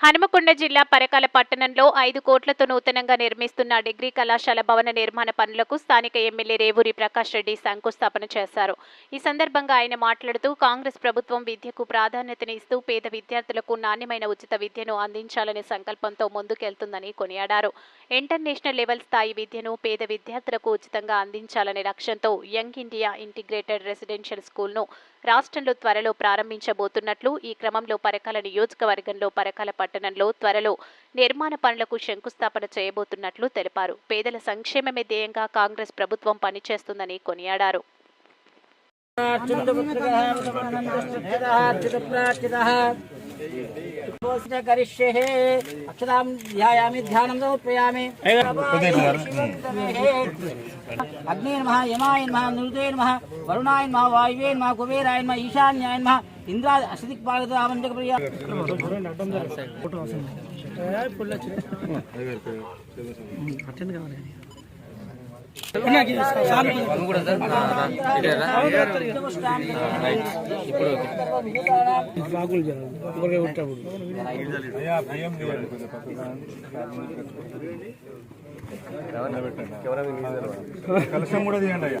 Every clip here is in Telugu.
హనుమకొండ జిల్లా పరకాల పట్టణంలో ఐదు కోట్లతో నూతనంగా నిర్మిస్తున్న డిగ్రీ కళాశాల భవన నిర్మాణ పనులకు స్థానిక ఎమ్మెల్యే రేవూరి ప్రకాష్ రెడ్డి శంకుస్థాపన చేశారు. ఈ సందర్భంగా ఆయన మాట్లాడుతూ కాంగ్రెస్ ప్రభుత్వం విద్యకు ప్రాధాన్యతని ఇస్తూ పేద విద్యార్థులకు నాణ్యమైన ఉచిత విద్యను అందించాలనే సంకల్పంతో ముందుకెళ్తుందని కొనియాడారు. ఇంటర్నేషనల్ లెవెల్ స్థాయి విద్యను పేద విద్యార్థులకు ఉచితంగా అందించాలనే లక్ష్యంతో యంగ్ ఇండియా ఇంటిగ్రేటెడ్ రెసిడెన్షియల్ స్కూల్ను రాష్ట్రంలో త్వరలో ప్రారంభించబోతున్నట్లు ఈ క్రమంలో పరకాల నియోజకవర్గంలో పరకాల పట్టణంలో త్వరలో నిర్మాణ పనులకు శంకుస్థాపన చేయబోతున్నట్లు తెలిపారు. పేదల సంక్షేమమే ధ్యేయంగా కాంగ్రెస్ ప్రభుత్వం పనిచేస్తుందని కొనియాడారు. కరిష్యే అక్షరాం ధ్యాయామి ధ్యానం సమర్పయామి అగ్నే నమ ఇంద్రా అసిదిక్ భారత ఆమంత్రక ప్రియ కలశం కూడా తీయండి అయ్యా.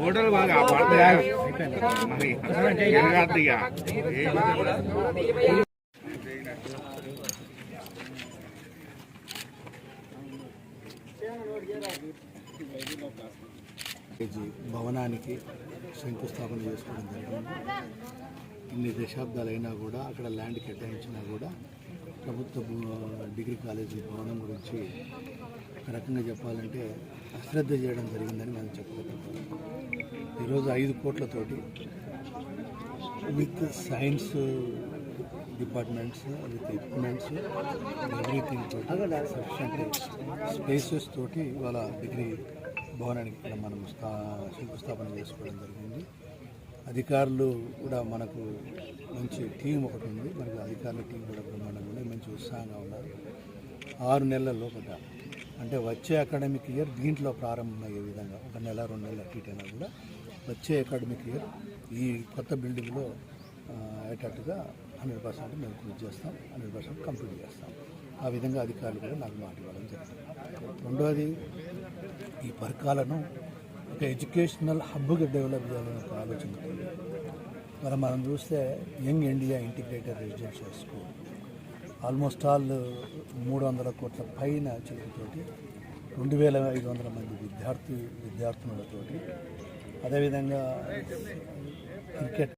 ఓటలు బాగా పడతాయా మరి ఎరగాదు భవనానికి శంకుస్థాపన చేసుకోవడం జరిగింది. ఇన్ని దశాబ్దాలైనా కూడా అక్కడ ల్యాండ్ కేటాయించినా కూడా ప్రభుత్వ డిగ్రీ కాలేజీ భవనం గురించి ఒక రకంగా చెప్పాలంటే అశ్రద్ధ చేయడం జరిగిందని మనం చెప్పగలుగుతాం. ఈరోజు ఐదు కోట్లతోటి with science departments with equipments everything తోటి సఫిషియంట్ స్పేసెస్ తోటి ఇవాళ డిగ్రీ భవనానికి మనం స్థా శంకుస్థాపన చేసుకోవడం జరిగింది. అధికారులు కూడా మనకు మంచి టీం ఒకటి ఉంది. మనకు అధికారుల టీం కూడా బ్రహ్మాండంగా ఉంది. మంచి ఉత్సాహంగా ఉన్నారు. ఆరు నెలల లోపల అంటే వచ్చే అకాడమిక్ ఇయర్ దీంట్లో ప్రారంభమయ్యే విధంగా ఒక నెల రెండు నెలల అట్టిటైనా కూడా వచ్చే అకాడమిక్ ఇయర్ ఈ కొత్త బిల్డింగ్లో అయ్యేటట్టుగా హండ్రెడ్ పర్సెంట్ మేము కృషి చేస్తాం. హండ్రెడ్ పర్సెంట్ కంప్లీట్ చేస్తాం. ఆ విధంగా అధికారులు కూడా నాకు మాట ఇవ్వడం జరిగింది రెండవది ఈ పరకాలను ఒక ఎడ్యుకేషనల్ హబ్గా డెవలప్ చేయాలని ఒక ఆలోచనతో మరి మనం చూస్తే young India integrated residential school almost all మూడు వందల కోట్ల పైన చిలుకతోటి రెండు వేల ఐదు వందల మంది విద్యార్థి విద్యార్థినులతోటి అదేవిధంగా క్రికెట్